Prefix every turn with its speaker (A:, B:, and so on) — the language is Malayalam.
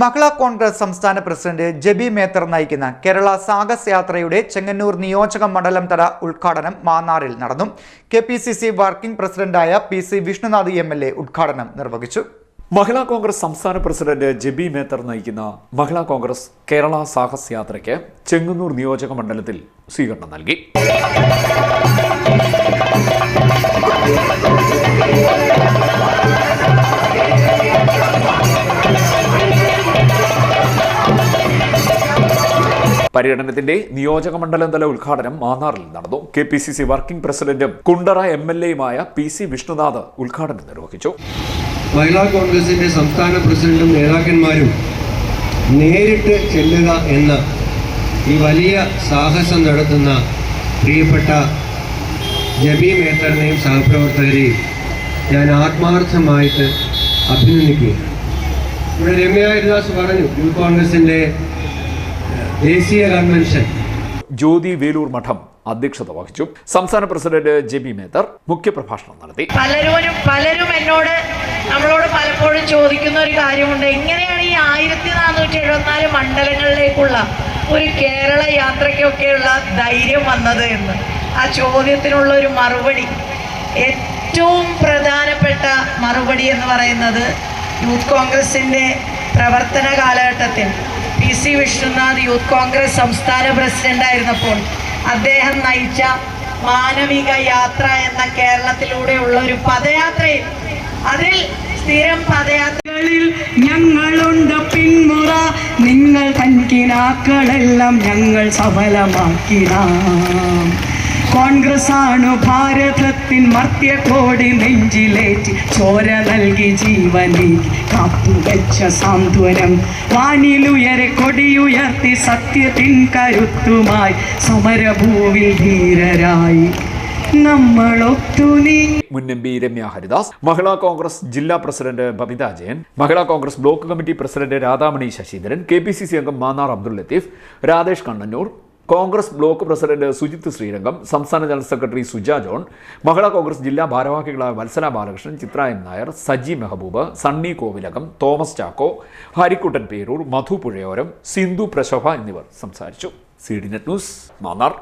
A: മഹിളാ കോൺഗ്രസ് സംസ്ഥാന പ്രസിഡന്റ് ജബി മേത്തർ നയിക്കുന്ന കേരള സാഹസ് യാത്രയുടെ ചെങ്ങന്നൂർ നിയോജക മണ്ഡലം തല ഉദ്ഘാടനം മാന്നാറിൽ നടന്നു. K P C C working പ്രസിഡന്റായ P C Vishnunath M L A ഉദ്ഘാടനം നിർവഹിച്ചു.
B: മഹിളാ കോൺഗ്രസ് സംസ്ഥാന പ്രസിഡന്റ് ജബി മേത്തർ നയിക്കുന്ന മഹിളാ കോൺഗ്രസ് കേരള സാഹസ് യാത്രയ്ക്ക് ചെങ്ങന്നൂർ നിയോജക മണ്ഡലത്തിൽ സ്വീകരണം നൽകി. പര്യടനത്തിന്റെ നിയോജക മണ്ഡലം തല ഉദ്ഘാടനം മാന്നാറിൽ നടന്നു. K P C C working പ്രസിഡന്റും കുണ്ടറ എം എൽ എയുമായ പി സി വിഷ്ണുനാഥ് ഉദ്ഘാടനം നിർവഹിച്ചു.
C: മഹിളാ കോൺഗ്രസിന്റെ സംസ്ഥാന പ്രസിഡന്റും നേതാക്കന്മാരും നേരിട്ട് ചെല്ലുക എന്ന ഈ വലിയ സാഹസം നടത്തുന്ന പ്രിയപ്പെട്ട ജബി മേത്തറിനെയും സഹപ്രവർത്തകരെയും ഞാൻ ആത്മാർത്ഥമായിട്ട് അഭിനന്ദിക്കുകയാണ്. ഇവിടെ രമ്യ ഹരിദാസ് പറഞ്ഞു യൂത്ത് കോൺഗ്രസിന്റെ ദേശീയ കൺവെൻഷൻ.
B: ജ്യോതി വേലൂർ മഠം അധ്യക്ഷത വഹിച്ചു. സംസ്ഥാന പ്രസിഡന്റ് ജെ ബി മേത്തർ മുഖ്യപ്രഭാഷണം നടത്തി.
D: പലരും പലരും എന്നോട് നമ്മളോട് പലപ്പോഴും ചോദിക്കുന്ന ഒരു കാര്യമുണ്ട്. എങ്ങനെയാണ് ഈ ആയിരത്തി നാനൂറ്റി എഴുപത്തിനാല് മണ്ഡലങ്ങളിലേക്കുള്ള ഒരു കേരള യാത്രയ്ക്കൊക്കെയുള്ള ധൈര്യം വന്നത് എന്ന്? ആ ചോദ്യത്തിനുള്ള ഒരു മറുപടി ഏറ്റവും പ്രധാനപ്പെട്ട മറുപടി എന്ന് പറയുന്നത് യൂത്ത് കോൺഗ്രസിന്റെ പ്രവർത്തന കാലഘട്ടത്തിൽ സി വിഷ്ണുനാഥ് യൂത്ത് കോൺഗ്രസ് സംസ്ഥാന പ്രസിഡന്റായിരുന്നപ്പോൾ അദ്ദേഹം നയിച്ച മാനവിക യാത്ര എന്ന കേരളത്തിലൂടെയുള്ള ഒരു പദയാത്രയിൽ അതിൽ സ്ഥിരം പദയാത്രകളിൽ
E: ഞങ്ങളുണ്ട് പിന്മുറ. നിങ്ങൾ കൺകിനാക്കളെല്ലാം ഞങ്ങൾ സഫലമാക്കിനാം. കോൺഗ്രസ് ആണ് ഭാരതത്തിൻ മർത്യക്കോടി നെഞ്ചിലേറ്റി ചോര നൽകി ജീവനി കാത്തുവെച്ച സാന്ത്വനം വാനിലുയരെ കൊടിയുയർത്തി സത്യത്തിൻ കരുത്തുമായി സമരഭൂവിൽ ധീരരായി.
B: മുൻ രമ്യ ഹരിദാസ് മഹിളാ കോൺഗ്രസ് ജില്ലാ president Babitha Jayan Mahila Congress block committee president Radhamani Sasheendran K P C C അംഗം Mannar Abdul Latheef Radhesh Kannannoor Congress block president Sujith Sreerangam സംസ്ഥാന general secretary Suja John Mahila Congress ജില്ലാ ഭാരവാഹികളായ വത്സല ബാലകൃഷ്ണൻ ചിത്ര നായർ സജി മെഹബൂബ് സണ്ണി കോവിലകം തോമസ് ചാക്കോ ഹരിക്കുട്ടൻ പേരൂർ മധു പുഴയോരം സിന്ധു പ്രശോഭ എന്നിവർ സംസാരിച്ചു. C D net news Mannar.